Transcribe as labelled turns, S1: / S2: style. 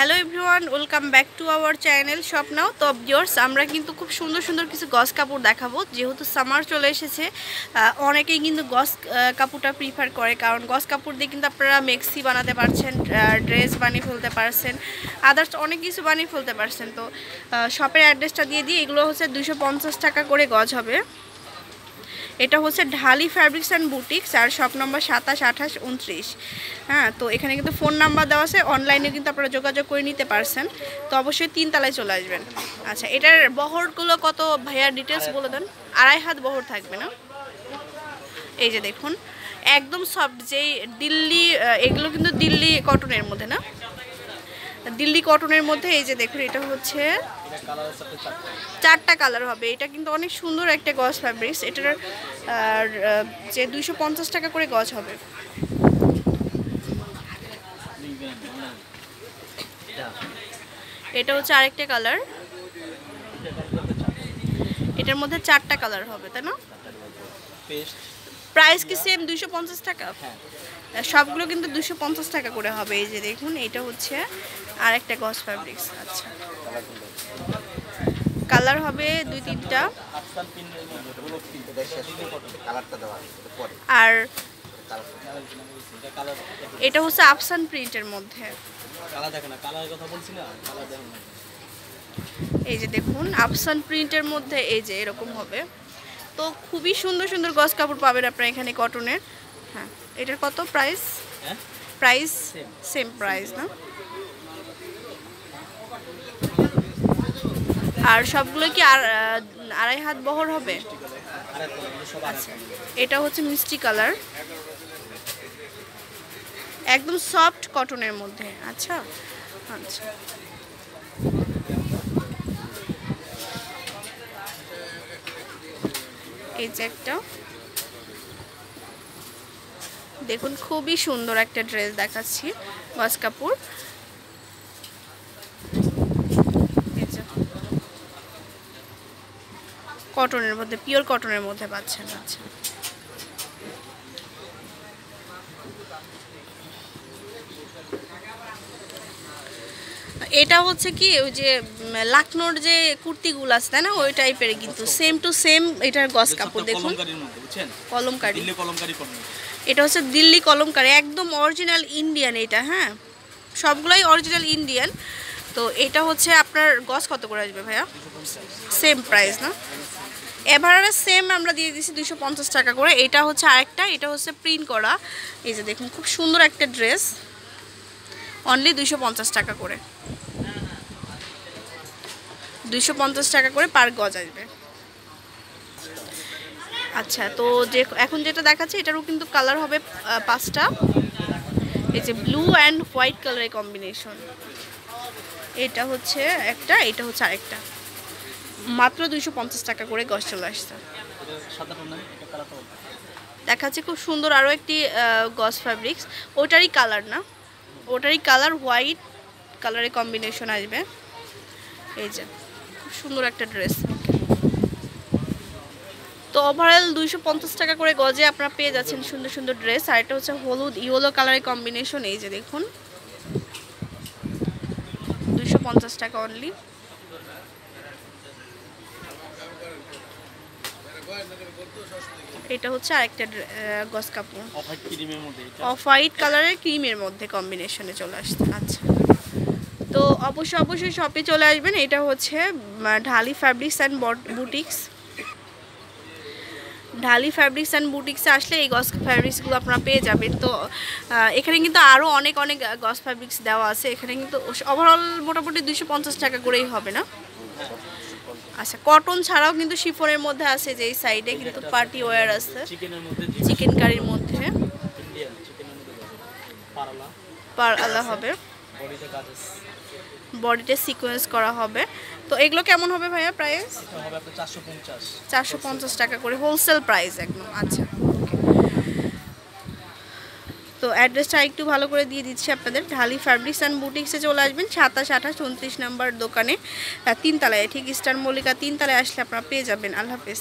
S1: Hello everyone, welcome back to our channel স্বপ্নাও তো viewers, আমরা কিন্তু খুব সুন্দর সুন্দর কিছু গস কাপড় দেখাবো। যেহেতু সামার চলে এসেছে অনেকেই কিন্তু গস কাপড়টা প্রিফার করে। কারণ গস কাপড় দিয়ে কিন্তু আপনারা মেক্সি বানাতে পারছেন ড্রেস বানিয়ে ফেলতে পারছেন আদার্স অনেক কিছু বানিয়ে ফেলতে পারছেন। তো শপের অ্যাড্রেসটা দিয়ে দিই। এগুলো হচ্ছে দুশো টাকা করে গজ হবে। এটা হচ্ছে ঢালি ফ্যাব্রিক্স অ্যান্ড বুটিক্স আর শপ নম্বর সাতাশ, আঠাশ, উনত্রিশ। হ্যাঁ তো এখানে কিন্তু ফোন নাম্বার দেওয়া আছে, অনলাইনে কিন্তু আপনারা যোগাযোগ করে নিতে পারছেন। তো অবশ্যই তিন তলায় চলে আসবেন। আচ্ছা এটার বহরগুলো কত ভাইয়ার ডিটেলস বলে দেন। আড়াই হাত বহর থাকবে না? এই যে দেখুন, একদম সফট যেই দিল্লি এগুলো কিন্তু দিল্লি কটনের মধ্যে না? দিল্লি কটনের মধ্যে এই যে দেখুন এটা হচ্ছে চারটা কালার হবে। এটা কিন্তু অনেক সুন্দর একটা গজ ফ্যাব্রিক্স এটার আর, যে দুইশো পঞ্চাশ টাকা করে গজ হবে। এটা হচ্ছে আরেকটা কালার। এটার মধ্যে চারটা কালার হবে তাই না? প্রাইস কি সেম দুইশো পঞ্চাশ টাকা? সবগুলো কিন্তু দুশো পঞ্চাশ টাকা করে হবে। এই যে দেখুন, এটা হচ্ছে আর একটা গজ ফ্যাব্রিক্স আচ্ছা। কালার হবে দুই তিনটা। আর এটা হচ্ছে আফসান প্রিন্টের মধ্যে। এই যে দেখুন আফসান প্রিন্টের মধ্যে এই যে এরকম হবে। তো খুবই সুন্দর সুন্দর গজ কাপড় পাবেন আপনারা এখানে কটনের হ্যাঁ এটার কত প্রাইস প্রাইস সেম প্রাইস না? আর সবগুলো কি আর আড়াই হাত বহর হবে? আচ্ছা এটা হচ্ছে মিষ্টি কালার একদম সফট কটনের মধ্যে। আচ্ছা আচ্ছা। এই যে একটা। দেখুন, খুবই সুন্দর একটা ড্রেস দেখাচ্ছি, গজ কাপুর কটনের মধ্যে, পিওর কটনের মধ্যে পাচ্ছেন আচ্ছা। এটা হচ্ছে কি ওই যে লাকনোর যে কুর্তিগুলো আছে তাই না? ওই টাইপের কিন্তু সেম টু সেম এটার গজ কাপড় দেখুন। কলমকারি।
S2: কলমকারি
S1: এটা হচ্ছে দিল্লি কলমকারি একদম অরিজিনাল ইন্ডিয়ান এটা হ্যাঁ? সবগুলাই অরিজিনাল ইন্ডিয়ান তো এটা হচ্ছে আপনার গজ কত করে আসবে ভাইয়া? সেম প্রাইস না? এভারেজ সেম আমরা দিয়ে দিচ্ছি দুশো পঞ্চাশ টাকা করে। এটা হচ্ছে আরেকটা এটা হচ্ছে প্রিন্ট করা। এই যে দেখুন খুব সুন্দর একটা ড্রেস অনলি পঞ্চাশ টাকা করে। পঞ্চাশ টাকা করে পার গজ আসবে। আচ্ছা তো যে এখন যেটা দেখাচ্ছে, এটারও কিন্তু কালার হবে পাঁচটা। এই যে ব্লু অ্যান্ড হোয়াইট কালারের কম্বিনেশন এটা হচ্ছে একটা, এটা হচ্ছে আরেকটা। মাত্র দুইশো পঞ্চাশ টাকা করে গজ চলে আসছে। দেখাচ্ছে খুব সুন্দর আরও একটি গজ ফ্যাব্রিক্স ওটারই কালার না। ওটারই কালার হোয়াইট, কালারের কম্বিনেশন আসবে। এই যে, খুব সুন্দর একটা ড্রেস। তো ওভারঅল দুইশো পঞ্চাশ টাকা করে গজে আপনারা পেয়ে যাচ্ছেন সুন্দর সুন্দর ড্রেস। আর এটা হচ্ছে হলুদ, ইয়েলো কালারের কম্বিনেশন, এই যে দেখুন। দুইশো পঞ্চাশ টাকা অনলি এটা হচ্ছে আরেকটা গস কাপড়।
S2: অফ হোয়াইট ক্রিমের মধ্যে এটা?
S1: অফ হোয়াইট কালারের ক্রিমের মধ্যে কম্বিনেশনে চলে আসছে। আচ্ছা। তো অবশ্যই অবশ্যই শপে চলে আসবেন। এটা হচ্ছে Dhali fabrics and boutiques Dhali fabrics and বুটিক্সে আসলে এই গস ফ্যাব্রিক্সগুলো আপনারা পেয়ে যাবেন। তো এখানে কিন্তু আরও অনেক অনেক গস ফ্যাব্রিক্স দেওয়া আছে। এখানে কিন্তু ওভারঅল মোটামুটি দুশো পঞ্চাশ টাকা করেই হবে না? আচ্ছা কটন ছাড়াও কিন্তু শিফনের মধ্যে আছে যে এই সাইডে কিন্তু পার্টি ওয়্যার আছে। চিকেন কারির মধ্যে। পার আলা হবে।
S2: বডিতে
S1: সিকোয়েন্স করা হবে। তো এগুলো কেমন হবে ভাইয়া প্রাইস
S2: চারশো পঞ্চাশ।
S1: টাকা করে। হোলসেল প্রাইস একদম আচ্ছা। তো অ্যাড্রেসটা একটু ভালো করে দিয়ে দিচ্ছি আপনাদের। ঢালি ফ্যাব্রিক্স অ্যান্ড বুটিক্সে চলে আসবেন, সাতাশ, আঠাশ, উনত্রিশ নাম্বার দোকানে তিনতলায়, ঠিক স্টার মল্লিকা তিনতলায় আসলে আপনারা পেয়ে যাবেন। আল্লাহ হাফেজ।